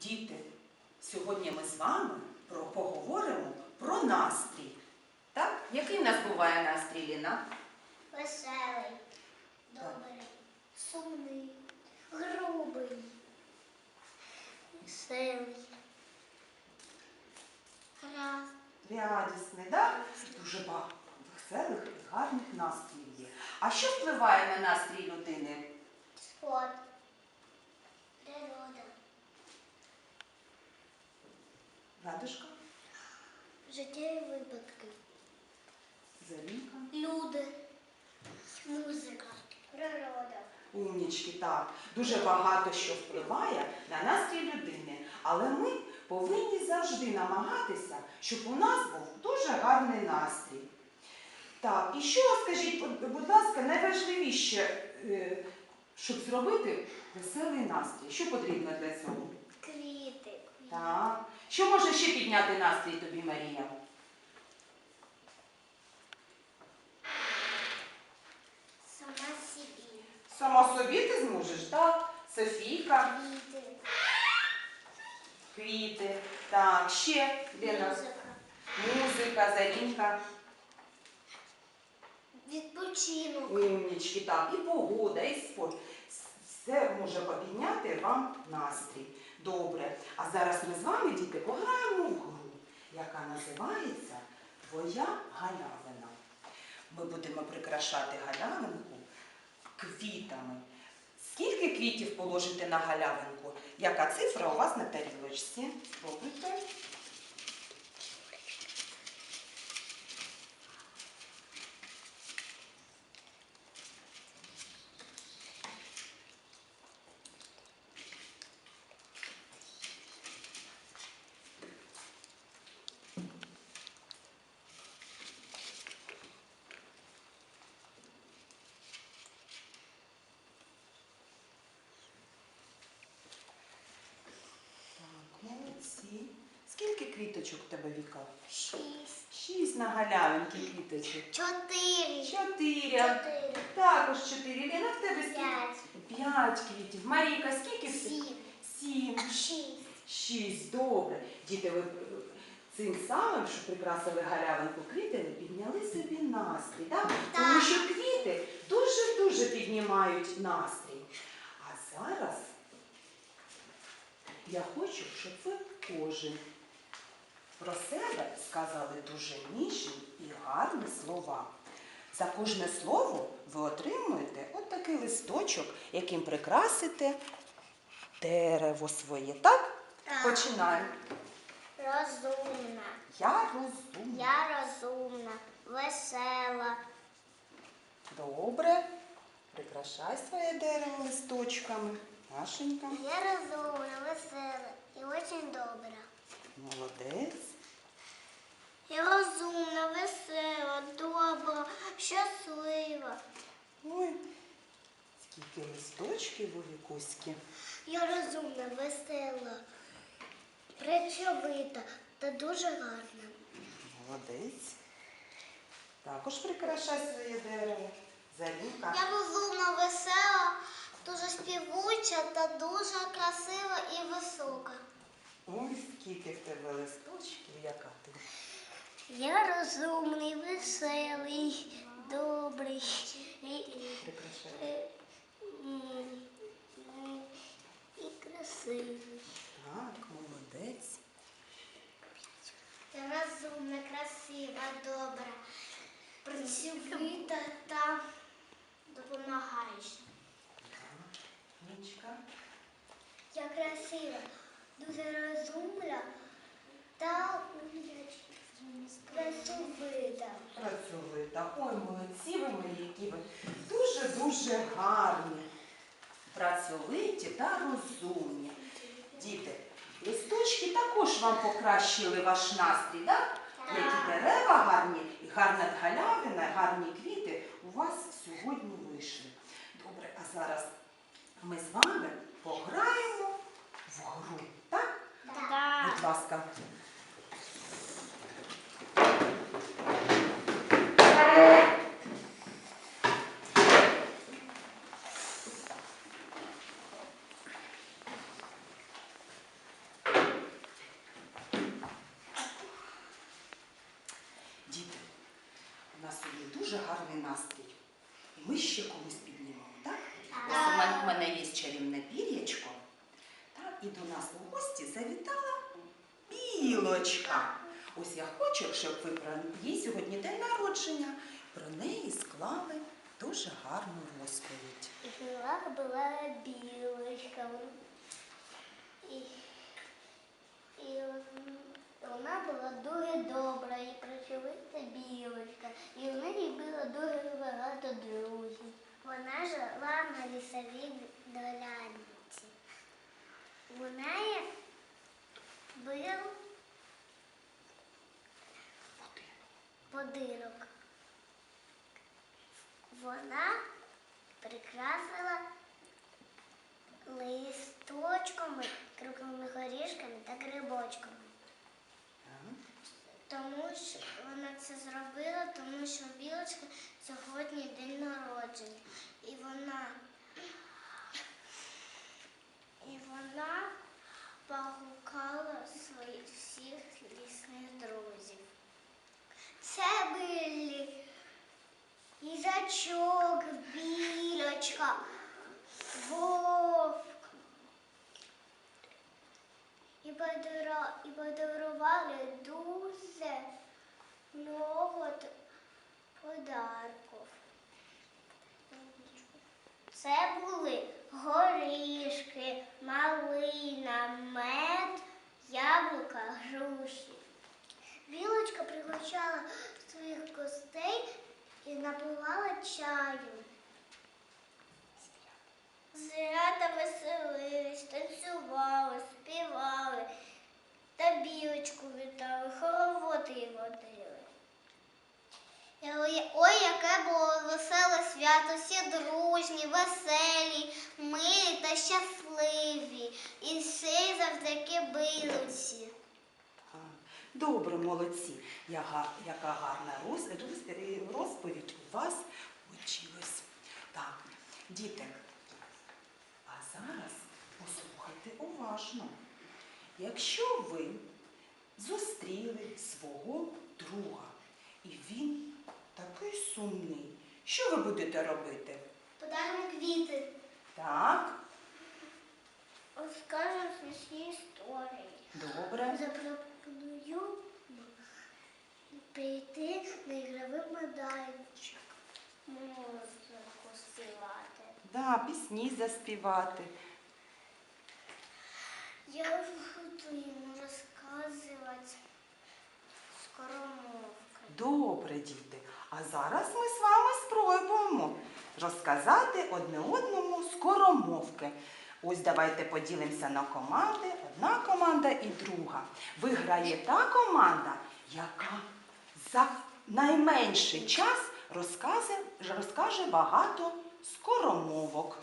Діти, сьогодні ми з вами про, поговоримо про настрій. Так? Який в нас буває настрій, Ліна? Веселий, добрий, сумний, грубий, веселий. Раз. Радісний, так? Дуже багато веселих і гарних настроїв є. А що впливає на настрій людини? Спорт. Природа. Радушка, Життєві випадки. Зарінка. Люди. Музика. Природа. Умнічки, так. Дуже багато що впливає на настрій людини. Але ми повинні завжди намагатися, щоб у нас був дуже гарний настрій. Так, і що, скажіть, будь- будь ласка, найважливіше, е, щоб зробити веселий настрій? Що потрібно для цього? Квіти. Так. Що може ще підняти настрій тобі, Марія? Сама собі. Сама собі ти зможеш, так? Софійка, Квіти. квіти. Так, ще Лена. Музика. Музика, зарінка, Відпочинок. умнічки, так, і погода, і спорт. Може підняти вам настрій. Добре. А зараз ми з вами, діти, пограємо в гру, яка називається Твоя галявина. Ми будемо прикрашати галявинку квітами. Скільки квітів положите на галявинку? Яка цифра у вас на тарілочці? Спробуйте. Так, молодці. Скільки квіточок в тебе віка? Шість. Шість на галявинки квіточок. Чотири. Чотири. Чотири. Також чотири. Ліна, в тебе скільки? П'ять. П'ять квітів. Марійка, скільки? Сім. Сім. Шість. Шість. Добре. Діти, ви е, цим самим, що прикрасили галявинку квітами, підняли собі настрій. Так? Тому що квіти дуже-дуже піднімають настрій. А зараз я хочу, щоб ви кожен про себе сказали дуже ніжні і гарні слова. За кожне слово ви отримуєте от такий листочок, яким прикрасите дерево своє. Так? Так. Починаємо. Розумна. Я розумна. Я розумна. Весела. Добре. Прикрашай своє дерево листочками. Машенька. Я розумна, весела і дуже добра. Молодець. Я розумна, весела, добра, щаслива. Ой, скільки листочків у вікуськи. Я розумна, весела, працьовита та дуже гарна. Молодець. Також прикрашай своє дерево. Зарінка. Я розумна, весела, дуже співуча та дуже красива і висока. Ой, скільки в тебе листочків, яка ти. Я розумний, веселий, добрий м, і красивий. Так, молодець. Я розумна, красива, добра, працьовита та допомагаюча. Нічка. Я красива, дуже розумна та працьовита. Працьовита. Ой, молодці ви мої, які ви дуже-дуже гарні. Працьовиті та розумні. Діти, листочки також вам покращили ваш настрій, так? Які дерева гарні, і гарна галявина, гарні квіти у вас сьогодні вийшли. Добре, а зараз ми з вами пограємо в гру. Так? Так. Будь ласка. Діти, у нас сьогодні дуже гарний настрій. І ми ще колись піднімемо, так? Ось у мене є чарівне пір'ячко. І до нас гості завітала білочка. Ось я хочу, щоб ви про її сьогодні день народження. Про неї склали дуже гарну розповідь. Жила була білочка. І, і вона була дуже добра і працьовита білочка. І в неї було дуже багато друзів. Вона жила на лісовій долянці. У неї був будинок. Вона прикрасила листочками, крупними горішками та грибочками. Тому що вона це зробила, тому що білочка сьогодні день народження. І вона і вона погукала своїх всіх лісних друзів. Це були їжачок, білочка, вовк. І, подарували, дуже много подарків. Це були горішки, малина, мед, яблука, груші. Білочка пригощала своїх гостей і напивала чаю. Звірята веселились, танцювали, співали, та білочку вітали, хороводи їй водили. Ой, яке було веселе свято, всі дружні, веселі, милі та щасливі. І все завдяки билоці. Добре, молодці. Яка гарна роз- роз- розповідь у вас вийшлась. Так, діти, а зараз послухайте уважно. Якщо ви зустріли свого друга, і він такий сумний, що ви будете робити? Подаримо квіти. Так, Розкажемо смішні історії. добре. Запропоную прийти на ігровий майданчик. Музику співати. Да, пісні заспівати. Я буду йому розказувати скоромовки. Добре, діти. А зараз ми з вами спробуємо розказати одне одному скоромовки. Ось давайте поділимося на команди. Одна команда і друга. Виграє та команда, яка за найменший час розкаже, розкаже багато скоромовок.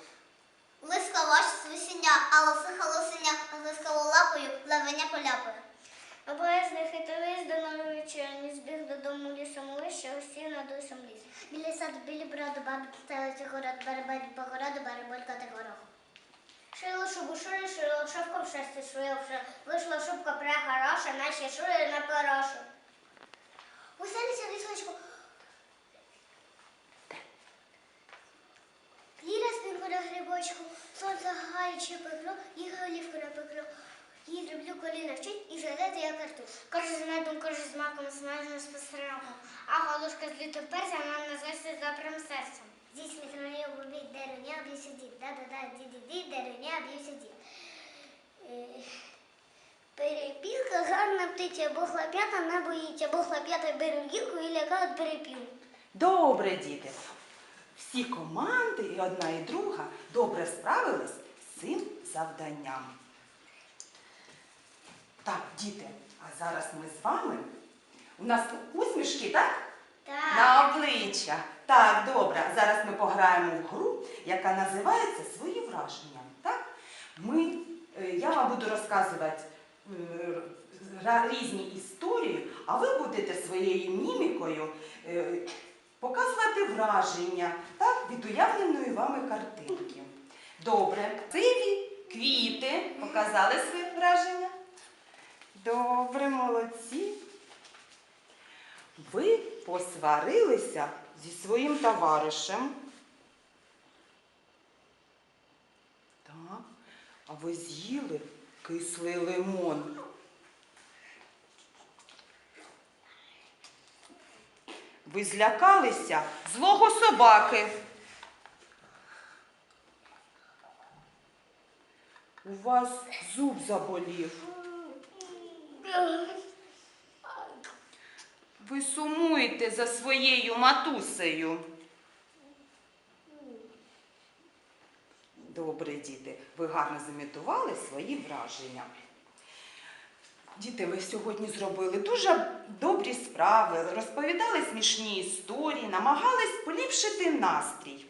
Лискавач свисіння, а лосиха лосиня, лискало лапою, лавеня поляпою. Обережний хитрий здоровича, не збіг додому лісом лише, усі над усім ліс. Біля саду, біля броду, баби стелиться город, барабарі по городу, бараболька та гороху. Шила шубу шури, шила шовком шерсти швивши. Вийшла шубка прехороша, наші шури на порошу. Уселися лісочку. Ліра спинку на грибочку, сонце гаряче пекло, і голівку напекло. Їй зроблю коліна вчить і жалети я карту. Корж з медом, корж з маком, смажено з посередком. А голушка з літом перцем нам називається добрим серцем. Зі сміхною бубіть, дереня об'ївся дід. Да-да-да, ді-ді-ді, дереня об'ївся дід. Е, Перепілка гарна птиця, бо хлоп'ята не боїться, бо хлоп'ята беруть гілку і лякають перепіл. Добре, діти. Всі команди, і одна, і друга, добре справились з цим завданням. Так, діти, а зараз ми з вами. У нас усмішки, так? Так. На обличчя. Так, добре. Зараз ми пограємо в гру, яка називається Свої враження. Так? Ми, е, я вам буду розказувати е, різні історії, а ви будете своєю мімікою е, показувати враження так, від уявленої вами картинки. Добре. Сиві квіти показали свої враження. Добре, молодці. Ви посварилися зі своїм товаришем. А ви з'їли кислий лимон. Ви злякалися злого собаки. У вас зуб заболів. Ви сумуєте за своєю матусею. Добре, діти, ви гарно замітували свої враження. Діти, ви сьогодні зробили дуже добрі справи, розповідали смішні історії, намагались поліпшити настрій.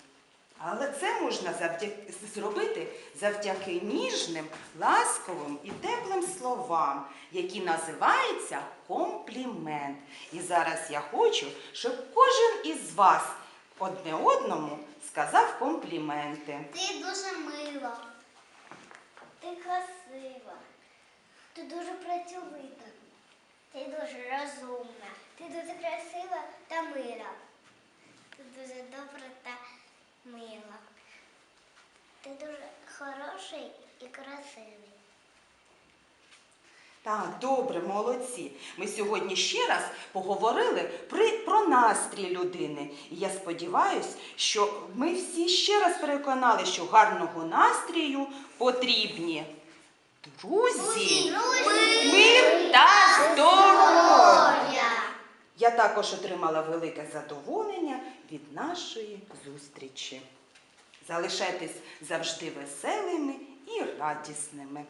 Але це можна завдяки, зробити завдяки ніжним, ласковим і теплим словам, які називаються комплімент. І зараз я хочу, щоб кожен із вас одне одному сказав компліменти. Ти дуже мила. Ти красива. Ти дуже працьовита. Ти дуже розумна. Ти дуже красива та мила. Ти дуже добра та мила. Ти дуже хороший і красивий. Так, добре, молодці. Ми сьогодні ще раз поговорили при, про настрій людини. І я сподіваюся, що ми всі ще раз переконали, що гарного настрію потрібні друзі, мир та здоров'я. Я також отримала велике задоволення від нашої зустрічі. Залишайтесь завжди веселими і радісними.